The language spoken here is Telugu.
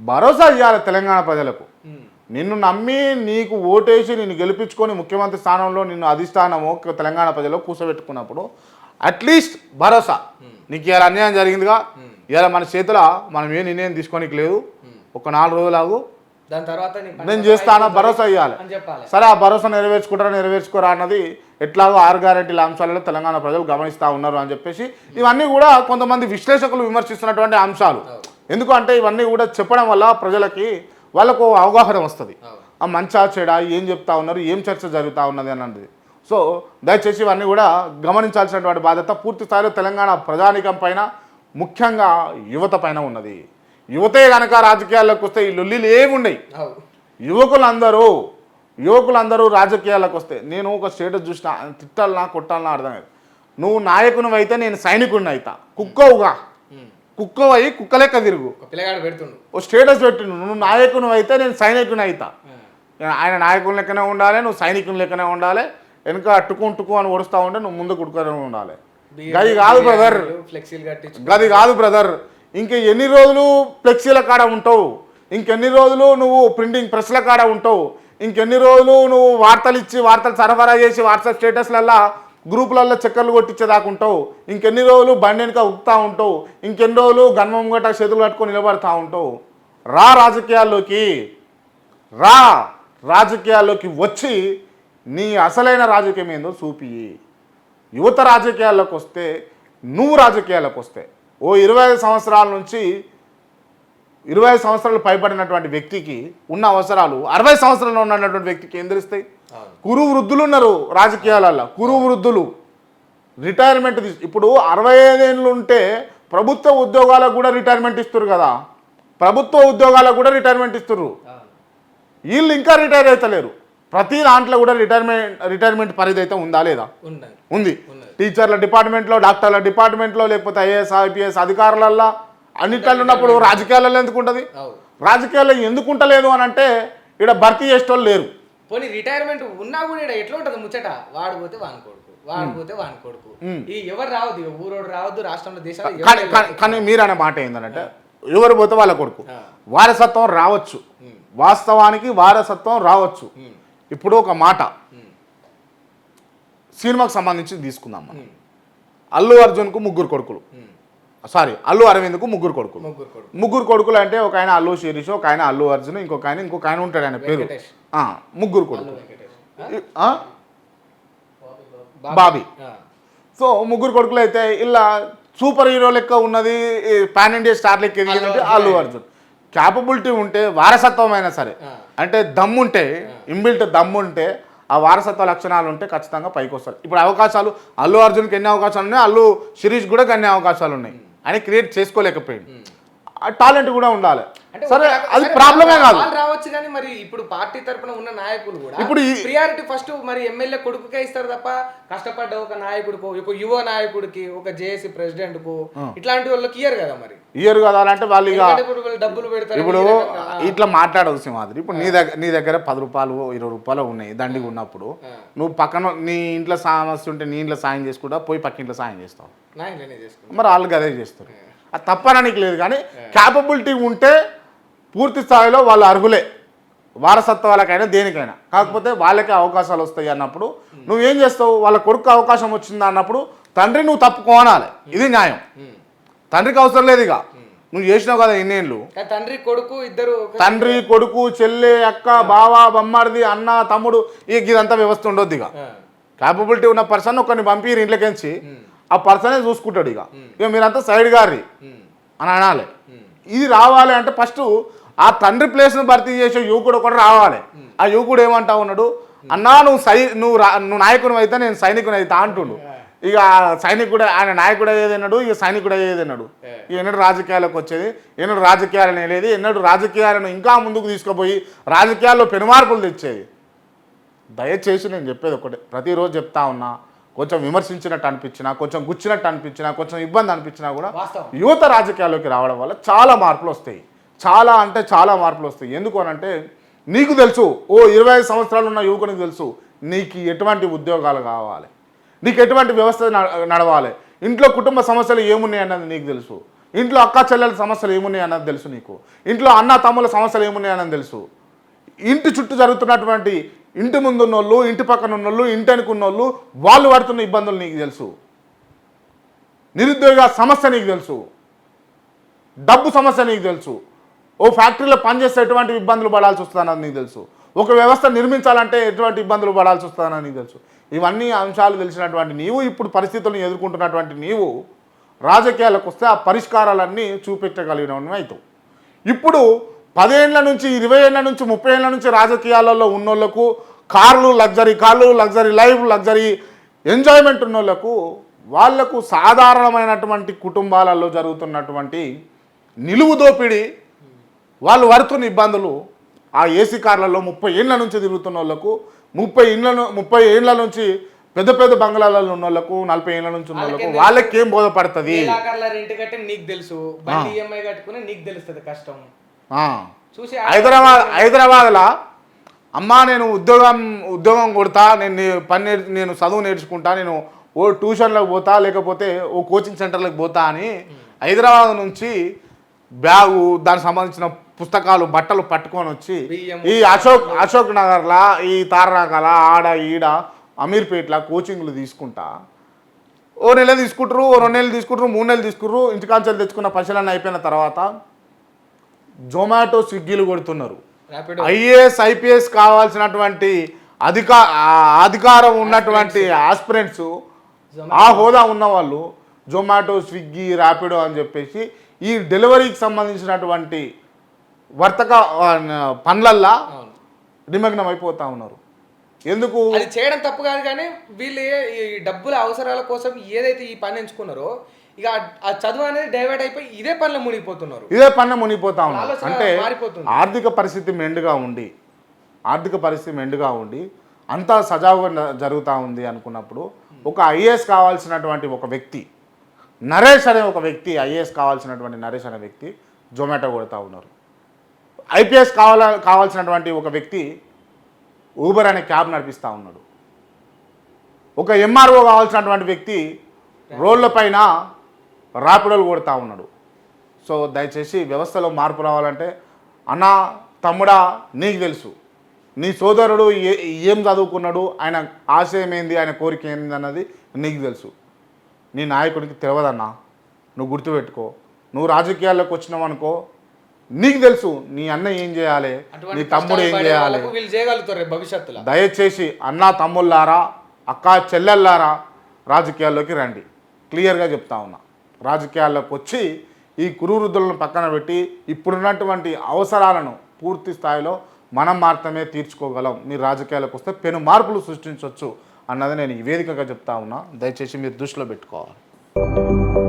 భరోసా ఇవ్వాలి తెలంగాణ ప్రజలకు. నిన్ను నమ్మి నీకు ఓటేసి నిన్ను గెలిపించుకొని ముఖ్యమంత్రి స్థానంలో నిన్ను అధిష్టానము తెలంగాణ ప్రజలు కూర్చోబెట్టుకున్నప్పుడు అట్లీస్ట్ భరోసా. నీకు ఇలా అన్యాయం జరిగిందిగా. ఇలా మన చేతిలో మనం ఏ నిర్ణయం తీసుకోనికి లేదు. ఒక నాలుగు రోజులు ఆగు. దాని తర్వాత నేను చేస్తాను భరోసా ఇవ్వాలి సరే ఆ భరోసా నెరవేర్చుకుంటారా నెరవేర్చుకోరా అన్నది ఎట్లాగో ఆరు గ్యారెంటీల అంశాలలో తెలంగాణ ప్రజలు గమనిస్తూ ఉన్నారు అని చెప్పేసి ఇవన్నీ కూడా కొంతమంది విశ్లేషకులు విమర్శిస్తున్నటువంటి అంశాలు. ఎందుకంటే ఇవన్నీ కూడా చెప్పడం వల్ల ప్రజలకి వాళ్ళకు అవగాహన వస్తుంది. ఆ మంచా చెడా ఏం చెప్తా ఉన్నారు ఏం చర్చ జరుగుతూ ఉన్నది అన్నది. సో దయచేసి ఇవన్నీ కూడా గమనించాల్సినటువంటి బాధ్యత పూర్తి స్థాయిలో తెలంగాణ ప్రజానికం పైన ముఖ్యంగా యువత పైన ఉన్నది. యువతే కనుక రాజకీయాల్లోకి వస్తే ఈ లొల్లిలు ఏమి ఉండయి. అవు యువకులందరూ యువకులందరూ రాజకీయాలకు వస్తే నేను ఒక స్టేటస్ చూసిన తిట్టాలనా కొట్టాలనా అర్థం కాదు నువ్వు నాయకుని అయితే నేను సైనికుడిని అవుతా కుక్కవుగా. కుక్కవై కుక్క లెక్క తిరుగు పిల్లగాడు పెడుతుండు. ఓ స్టేటస్ పెట్టిను నువ్వు నాయకుని అయితే నేను సైనికుని అవుతా ఆయన నాయకుని లెక్కనే ఉండాలి నువ్వు సైనికుని లెక్కనే ఉండాలి. వెనుక అట్టుకు టుకు అని ఓడుస్తూ ఉంటే నువ్వు ముందు కుట్టుకొని ఉండాలి. గది కాదు బ్రదర్ గది కాదు బ్రదర్ ఇంక ఎన్ని రోజులు ఫ్లెక్సీల కాడ ఉంటావు? ఇంకెన్ని రోజులు నువ్వు ప్రింటింగ్ ప్రెస్ల కాడ ఉంటావు? ఇంకెన్ని రోజులు నువ్వు వార్తలు ఇచ్చి వార్తలు సరఫరా చేసి వాట్సాప్ స్టేటస్లల్లా గ్రూపులలో చక్కర్లు కొట్టించేదాకా ఉంటావు ఇంకెన్ని రోజులు బండి వెనుక ఉక్కుతా ఉంటావు. ఇంకెన్ని రోజులు గన్మం గట్ట చేతులు కట్టుకొని నిలబడతా ఉంటావు. రా రాజకీయాల్లోకి. రా రాజకీయాల్లోకి వచ్చి నీ అసలైన రాజకీయం ఏందో చూపి. యువత రాజకీయాల్లోకి వస్తే నువ్వు రాజకీయాలకు వస్తే ఓ ఇరవై ఐదు సంవత్సరాల నుంచి ఇరవై సంవత్సరాలు పైబడినటువంటి వ్యక్తికి ఉన్న అవసరాలు అరవై సంవత్సరాలు ఉన్నటువంటి వ్యక్తికి ఏం తెలుస్తాయి. కురు వృద్ధులు ఉన్నారు రాజకీయాలలో కురు వృద్ధులు. రిటైర్మెంట్ ఇప్పుడు అరవై ఐదేళ్ళు ఉంటే ప్రభుత్వ ఉద్యోగాలకు కూడా రిటైర్మెంట్ ఇస్తారు కదా. ప్రభుత్వ ఉద్యోగాలకు కూడా రిటైర్మెంట్ ఇస్తారు అవును. వీళ్ళు ఇంకా రిటైర్ అవుతలేరు ప్రతి దాంట్లో కూడా రిటైర్మెంట్ రిటైర్మెంట్ పరిధి అయితే ఉందా లేదా? ఉంది. టీచర్ల డిపార్ట్మెంట్లో డాక్టర్ల డిపార్ట్మెంట్లో లేకపోతే ఐఏఎస్ ఐపీఎస్ అధికారులల్లో అన్నిట్లలో ఉన్నప్పుడు రాజకీయాలలో ఎందుకు ఉంటుంది? రాజకీయాల్లో ఎందుకు ఉంటలేదు అని అంటే ఇక్కడ భర్తీ చేసేటోళ్ళు లేరు. పోనీ రిటైర్మెంట్ ఉన్నా కూడా ఈడ ఎట్లా ఉంటుంది ముచ్చట? వాడు పోతే వాని కొడుకు వాడు పోతే వాని కొడుకు. ఈ ఎవరు రావద్దు? ఊరోడు రావద్దు రాష్ట్రంలో దేశాలు కానీ మీరు అనే మాట ఏంటంటే ఎవరు పోతే వాళ్ళ కొడుకు. వారసత్వం రావచ్చు. వాస్తవానికి వారసత్వం రావచ్చు. ఇప్పుడు ఒక మాట. సినిమాకు సంబంధించి తీసుకుందాం మనం. అల్లు అర్జున్కు ముగ్గురు కొడుకులు. సారీ అల్లు అరవింద్కు ముగ్గురు కొడుకులు. ముగ్గురు కొడుకు ముగ్గురు కొడుకులు అంటే ఒక ఆయన అల్లు శిరీష్ ఒక ఆయన అల్లు అర్జున్ ఇంకొక ఆయన ఇంకొక ఆయన ఉంటాడు ఆయన పేరు. ముగ్గురు ఆ? బాబీ. సో ముగ్గురు కొడుకులు అయితే ఇలా సూపర్ హీరో లెక్క ఉన్నది పాన్ ఇండియా స్టార్ లెక్క ఎదిగిందంటే అల్లు అర్జున్. క్యాపబిలిటీ ఉంటే వారసత్వం అయినా సరే. అంటే దమ్ముంటే ఇంబిల్ట్ దమ్ముంటే ఆ వారసత్వ లక్షణాలు ఉంటే ఖచ్చితంగా పైకి వస్తారు ఇప్పుడు అవకాశాలు అల్లు అర్జున్కి ఎన్ని అవకాశాలు ఉన్నాయి అల్లు శిరీష్ కూడా అన్ని అవకాశాలు ఉన్నాయి. అని క్రియేట్ చేసుకోలేకపోయింది టాలెంట్ కూడా ఉండాలి. అంటే సరే అది ప్రాబ్లమే కాదు. రావచ్చు కానీ మరి ఇప్పుడు పార్టీ తరపున ఉన్న నాయకులు కూడా ఇప్పుడు ప్రియారిటీ ఫస్ట్ మరి ఎమ్మెల్యే కొడుకుకే ఇస్తారు తప్ప కష్టపడ్డ ఒక నాయకుడికో ఒక యువ నాయకుడికి ఒక జేఏసీ ప్రెసిడెంట్కు ఇట్లాంటి వాళ్ళకి ఇయ్యరు కదా మరి. ఇయర్ కదా అంటే వాళ్ళు డబ్బులు పెడతారు ఇప్పుడు. ఇట్లా మాట్లాడవలసి మాదిరి ఇప్పుడు నీ దగ్గర నీ దగ్గర పది రూపాయలు ఇరవై రూపాయలు ఉన్నాయి దండిగా ఉన్నప్పుడు. నువ్వు పక్కన నీ ఇంట్లో సమస్య ఉంటే నీ ఇంట్లో సాయం చేసుకుంటా పోయి పక్క ఇంట్లో సాయం చేస్తావు. మరి వాళ్ళు అదే చేస్తారు. తప్పనడానికి లేదు కానీ క్యాపబిలిటీ ఉంటే పూర్తి స్థాయిలో వాళ్ళు అర్హులే. వారసత్వాలకైనా దేనికైనా. కాకపోతే వాళ్ళకే అవకాశాలు వస్తాయి అన్నప్పుడు నువ్వేం చేస్తావు? వాళ్ళ కొడుకు అవకాశం వచ్చిందా అన్నప్పుడు తండ్రి నువ్వు తప్పుకోనాలి ఇది న్యాయం. తండ్రికి అవసరం లేదు ఇక. నువ్వు చేసినావు కదా ఇన్నేళ్ళు. తండ్రి కొడుకు ఇద్దరు తండ్రి కొడుకు చెల్లె అక్క బావ బొమ్మడిది అన్న తమ్ముడు ఇక ఇదంతా వ్యవస్థ ఉండొద్దు ఇక. క్యాపబిలిటీ ఉన్న పర్సన్ ఒకరిని పంపి ఇంట్లోకించి. ఆ పర్సనే చూసుకుంటాడు ఇక. ఇక మీరంతా సైడ్ గారి. అని అనాలి. ఇది రావాలి అంటే ఫస్ట్ ఆ తండ్రి ప్లేస్ను భర్తీ చేసే యువకుడు ఒకటి రావాలి. ఆ యువకుడు ఏమంటా ఉన్నాడు? అన్నా నువ్వు సై నువ్వు నువ్వు నాయకుని అయితే నేను సైనికుని అయితే అంటుండు ఇక ఆ సైనికుడు ఆయన నాయకుడు అయ్యేదన్నాడు ఇక సైనికుడు అయ్యేదన్నాడు ఇక ఎన్నడు రాజకీయాలకు వచ్చేది ఎన్నడు రాజకీయాలను వెళ్ళేది ఎన్నడు రాజకీయాలను ఇంకా ముందుకు తీసుకుపోయి రాజకీయాల్లో పెనుమార్పులు తెచ్చేది. దయచేసి నేను చెప్పేది ఒకటే. ప్రతిరోజు చెప్తా ఉన్నా కొంచెం విమర్శించినట్టు అనిపించినా కొంచెం గుచ్చినట్టు అనిపించినా కొంచెం ఇబ్బంది అనిపించినా కూడా యువత రాజకీయాల్లోకి రావడం వల్ల చాలా మార్పులు వస్తాయి. చాలా అంటే చాలా మార్పులు వస్తాయి. ఎందుకు అని అంటే నీకు తెలుసు ఓ ఇరవై ఐదు సంవత్సరాలు ఉన్న యువకునికి తెలుసు నీకు ఎటువంటి ఉద్యోగాలు కావాలి నీకు ఎటువంటి వ్యవస్థ నడవాలి ఇంట్లో కుటుంబ సమస్యలు ఏమున్నాయి అన్నది నీకు తెలుసు ఇంట్లో అక్క చెల్లెల సమస్యలు ఏమున్నాయి అన్నది తెలుసు నీకు ఇంట్లో అన్న తమ్ముల సమస్యలు ఏమున్నాయి అన్నది తెలుసు. ఇంటి చుట్టూ జరుగుతున్నటువంటి ఇంటి ముందు ఉన్నోళ్ళు ఇంటి పక్కన ఉన్నోళ్ళు ఇంటి అనుకున్నోళ్ళు వాళ్ళు పడుతున్న ఇబ్బందులు నీకు తెలుసు. నిరుద్యోగ సమస్య నీకు తెలుసు. డబ్బు సమస్య నీకు తెలుసు. ఓ ఫ్యాక్టరీలో పనిచేస్తే ఎటువంటి ఇబ్బందులు పడాల్సి వస్తుందన్నది నీకు తెలుసు. ఒక వ్యవస్థ నిర్మించాలంటే ఎటువంటి ఇబ్బందులు పడాల్సి వస్తుందని నీకు తెలుసు. ఇవన్నీ అంశాలు తెలిసినటువంటి నీవు ఇప్పుడు పరిస్థితులను ఎదుర్కొంటున్నటువంటి నీవు రాజకీయాలకు వస్తే ఆ పరిష్కారాలన్నీ చూపెట్టగలిగినవి అవుతావు ఇప్పుడు పదేళ్ళ నుంచి ఇరవై ఏళ్ళ నుంచి ముప్పై ఏళ్ళ నుంచి రాజకీయాలలో ఉన్నోళ్ళకు కార్లు లగ్జరీ కార్లు లగ్జరీ లైఫ్ లగ్జరీ ఎంజాయ్మెంట్ ఉన్నోళ్ళకు వాళ్ళకు సాధారణమైనటువంటి కుటుంబాలలో జరుగుతున్నటువంటి నిలువు దోపిడీ వాళ్ళు పడుతున్న ఇబ్బందులు ఆ ఏసీ కార్లలో ముప్పై ఏళ్ళ నుంచి తిరుగుతున్న వాళ్ళకు ముప్పై ఇండ్ల ను- ముప్పై ఏళ్ళ నుంచి పెద్ద పెద్ద బంగ్లాలలో ఉన్న వాళ్ళకు నలభై ఏళ్ళ నుంచి ఉన్న వాళ్ళకు వాళ్ళకేం ఏం బోధపడుతుంది నీకు తెలుసు? ఈఎంఐ కట్టుకుని నీకు తెలుస్తుంది కష్టం. చూసి హైదరాబాద్ హైదరాబాద్లో అమ్మా నేను ఉద్యోగం ఉద్యోగం కొడతా నేను పని నేను చదువు నేర్చుకుంటా నేను ఓ ట్యూషన్లకు పోతా లేకపోతే ఓ కోచింగ్ సెంటర్లకు పోతా అని హైదరాబాద్ నుంచి బ్యాగు దానికి సంబంధించిన పుస్తకాలు బట్టలు పట్టుకొని వచ్చి ఈ అశోక్ అశోక్ నగర్లా ఈ తారనాకల ఆడ ఈడ అమీర్పేట్ల కోచింగ్లు తీసుకుంటా. ఓ నెల తీసుకుంటారు ఓ రెండు నెలలు తీసుకుంటారు మూడు నెలలు తీసుకుంటారు ఇంటికాంచెలు తెచ్చుకున్న పైసలన్నీ అయిపోయిన తర్వాత జొమాటో స్విగ్గీలు కొడుతున్నారు. ఐఏఎస్ ఐపీఎస్ కావాల్సినటువంటి అధికా ఆ అధికారం ఉన్నటువంటి ఆస్పిరెంట్స్ ఆ హోదా ఉన్నవాళ్ళు జొమాటో స్విగ్గీ ర్యాపిడో అని చెప్పేసి ఈ డెలివరీకి సంబంధించినటువంటి వర్తక పనులల్లా నిమగ్నం అయిపోతా ఉన్నారు. ఎందుకు? అది చేయడం తప్పు కాదు కానీ వీళ్ళు ఈ డబ్బుల అవసరాల కోసం ఏదైతే ఈ పని ఎంచుకున్నారో ఇక ఆ- చదువు అనేది డైవర్ట్ అయిపోయి ఇదే పనిలో మునిగిపోతున్నారు. ఇదే పన్న మునిగిపోతా ఉన్నారు. అంటే. ఆర్థిక పరిస్థితి మెండుగా ఉండి ఆర్థిక పరిస్థితి మెండుగా ఉండి అంతా సజావుగా జరుగుతూ ఉంది అనుకున్నప్పుడు ఒక ఐఏఎస్ కావాల్సినటువంటి ఒక వ్యక్తి నరేష్ అనే ఒక వ్యక్తి ఐఏఎస్ కావాల్సినటువంటి నరేష్ అనే వ్యక్తి జొమాటో కొడుతూ ఉన్నారు. ఐపీఎస్ కావాల కావాల్సినటువంటి ఒక వ్యక్తి ఊబర్ అనే క్యాబ్ నడిపిస్తూ ఉన్నాడు. ఒక ఎంఆర్ఓ కావాల్సినటువంటి వ్యక్తి రోడ్ల పైన రాపిడోలు కొడుతూ ఉన్నాడు. సో దయచేసి వ్యవస్థలో మార్పు రావాలంటే అన్న తమ్ముడా నీకు తెలుసు. నీ సోదరుడు ఏ ఏం చదువుకున్నాడు ఆయన ఆశయం ఏంది ఆయన కోరిక ఏంది అన్నది నీకు తెలుసు. నీ నాయకుడికి తెలియదన్నా నువ్వు గుర్తుపెట్టుకో. నువ్వు రాజకీయాల్లోకి వచ్చినావు అనుకో నీకు తెలుసు నీ అన్న ఏం చేయాలి నీ తమ్ముడు ఏం చేయాలి. భవిష్యత్తులో. దయచేసి అన్నా తమ్ముళ్ళారా అక్క చెల్లెళ్ళారా రాజకీయాల్లోకి రండి. క్లియర్గా చెప్తా ఉన్నా. రాజకీయాల్లోకి వచ్చి ఈ కురువృద్ధులను పక్కన పెట్టి ఇప్పుడున్నటువంటి అవసరాలను పూర్తి స్థాయిలో మనం మాత్రమే తీర్చుకోగలం. మీరు రాజకీయాలకు వస్తే పెను మార్పులు సృష్టించవచ్చు అన్నది నేను ఈ వేదికగా చెప్తా ఉన్నా. దయచేసి మీరు దృష్టిలో పెట్టుకోవాలి.